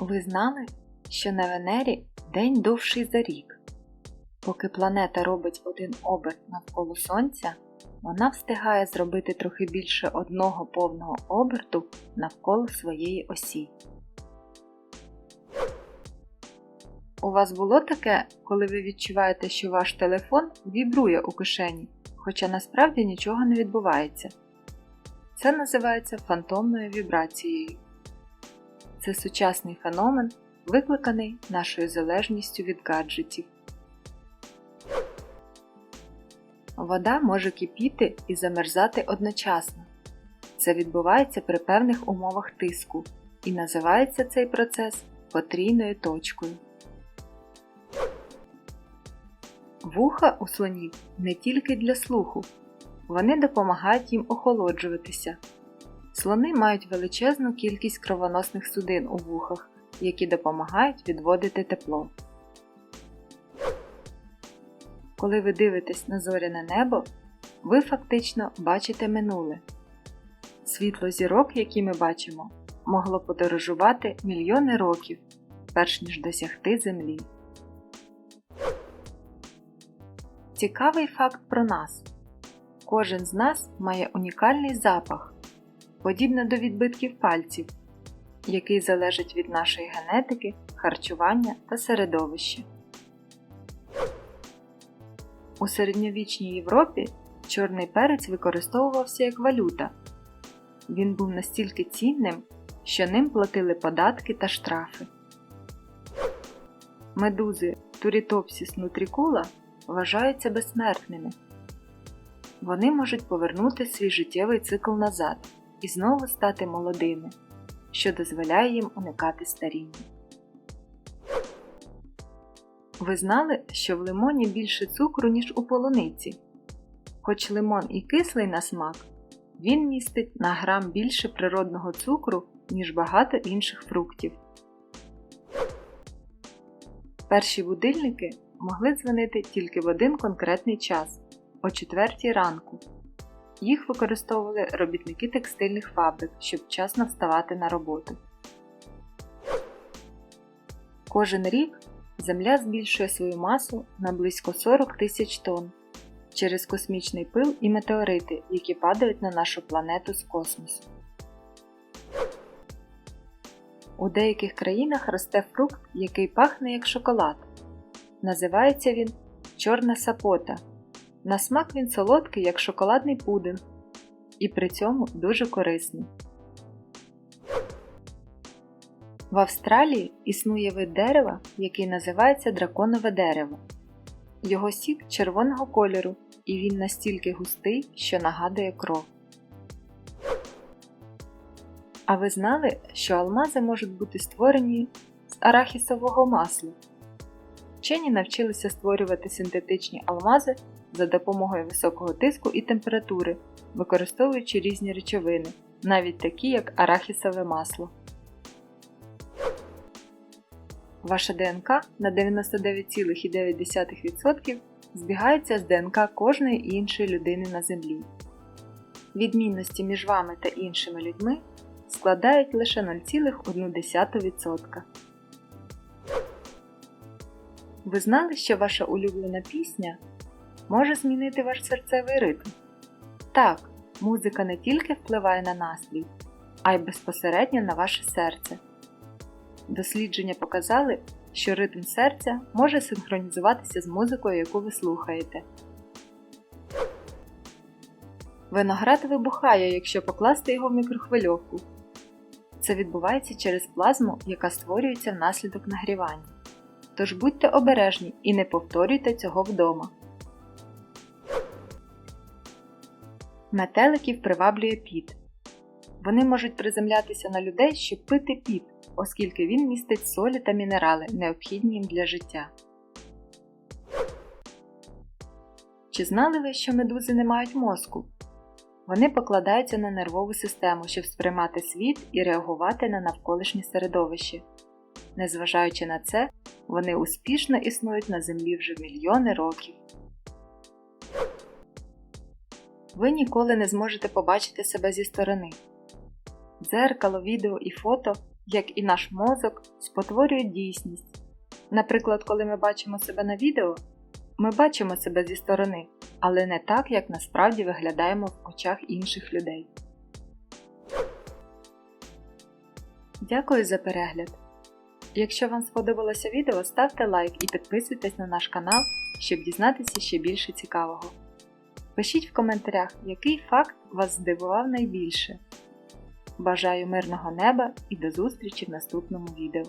Ви знали, що на Венері день довший за рік? Поки планета робить один оберт навколо Сонця, вона встигає зробити трохи більше одного повного оберту навколо своєї осі. У вас було таке, коли ви відчуваєте, що ваш телефон вібрує у кишені, хоча насправді нічого не відбувається. Це називається фантомною вібрацією. Це сучасний феномен, викликаний нашою залежністю від гаджетів. Вода може кипіти і замерзати одночасно. Це відбувається при певних умовах тиску, і називається цей процес потрійною точкою. Вуха у слонів не тільки для слуху, вони допомагають їм охолоджуватися. Слони мають величезну кількість кровоносних судин у вухах, які допомагають відводити тепло. Коли ви дивитесь на зоряне небо, ви фактично бачите минуле. Світло зірок, які ми бачимо, могло подорожувати мільйони років, перш ніж досягти Землі. Цікавий факт про нас. Кожен з нас має унікальний запах, подібно до відбитків пальців, який залежить від нашої генетики, харчування та середовища. У середньовічній Європі чорний перець використовувався як валюта. Він був настільки цінним, що ним платили податки та штрафи. Медузи Turritopsis nutricula вважаються безсмертними. Вони можуть повернути свій життєвий цикл назад і знову стати молодими, що дозволяє їм уникати старіння. Ви знали, що в лимоні більше цукру, ніж у полуниці? Хоч лимон і кислий на смак, він містить на грам більше природного цукру, ніж багато інших фруктів. Перші будильники могли дзвонити тільки в один конкретний час о 4 ранку. Їх використовували робітники текстильних фабрик, щоб вчасно вставати на роботу. Кожен рік Земля збільшує свою масу на близько 40 тисяч тонн через космічний пил і метеорити, які падають на нашу планету з космосу. У деяких країнах росте фрукт, який пахне як шоколад. Називається він чорна сапота. На смак він солодкий, як шоколадний пудинг, і при цьому дуже корисний. В Австралії існує вид дерева, який називається драконове дерево. Його сік червоного кольору, і він настільки густий, що нагадує кров. А ви знали, що алмази можуть бути створені з арахісового масла? Вчені навчилися створювати синтетичні алмази за допомогою високого тиску і температури, використовуючи різні речовини, навіть такі як арахісове масло. Ваша ДНК на 99,9% збігається з ДНК кожної іншої людини на Землі. Відмінності між вами та іншими людьми складають лише 0,1%. Ви знали, що ваша улюблена пісня може змінити ваш серцевий ритм? Так, музика не тільки впливає на настрій, а й безпосередньо на ваше серце. Дослідження показали, що ритм серця може синхронізуватися з музикою, яку ви слухаєте. Виноград вибухає, якщо покласти його в мікрохвильовку. Це відбувається через плазму, яка створюється внаслідок нагрівання. Тож будьте обережні і не повторюйте цього вдома. Метеликів приваблює піт. Вони можуть приземлятися на людей, щоб пити піт, оскільки він містить солі та мінерали, необхідні їм для життя. Чи знали ви, що медузи не мають мозку? Вони покладаються на нервову систему, щоб сприймати світ і реагувати на навколишнє середовище. Незважаючи на це, вони успішно існують на Землі вже мільйони років. Ви ніколи не зможете побачити себе зі сторони. Дзеркало, відео і фото як і наш мозок, спотворюють дійсність. Наприклад, коли ми бачимо себе на відео, ми бачимо себе зі сторони, але не так, як насправді виглядаємо в очах інших людей. Дякую за перегляд! Якщо вам сподобалося відео, ставте лайк і підписуйтесь на наш канал, щоб дізнатися ще більше цікавого. Пишіть в коментарях, який факт вас здивував найбільше. Бажаю мирного неба і до зустрічі в наступному відео.